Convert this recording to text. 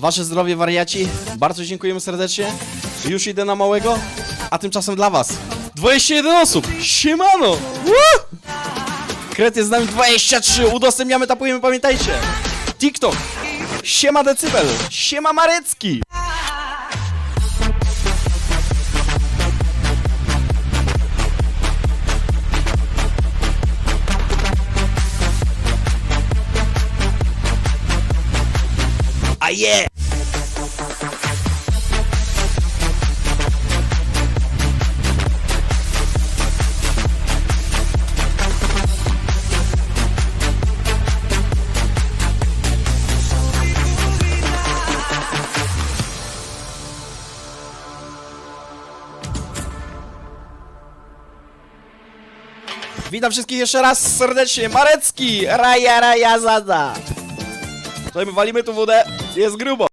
wasze zdrowie wariaci. Bardzo dziękujemy serdecznie. Już idę na małego, a tymczasem dla was 21 osób. Siemano! Kret jest z nami 23. Udostępniamy, tapujemy, pamiętajcie. TikTok. Siema Decybel. Siema Marecki. Je! Witam wszystkich jeszcze raz serdecznie. Marecki! Raja, raja, zada! Tutaj my walimy tu wódę. Jest grubo.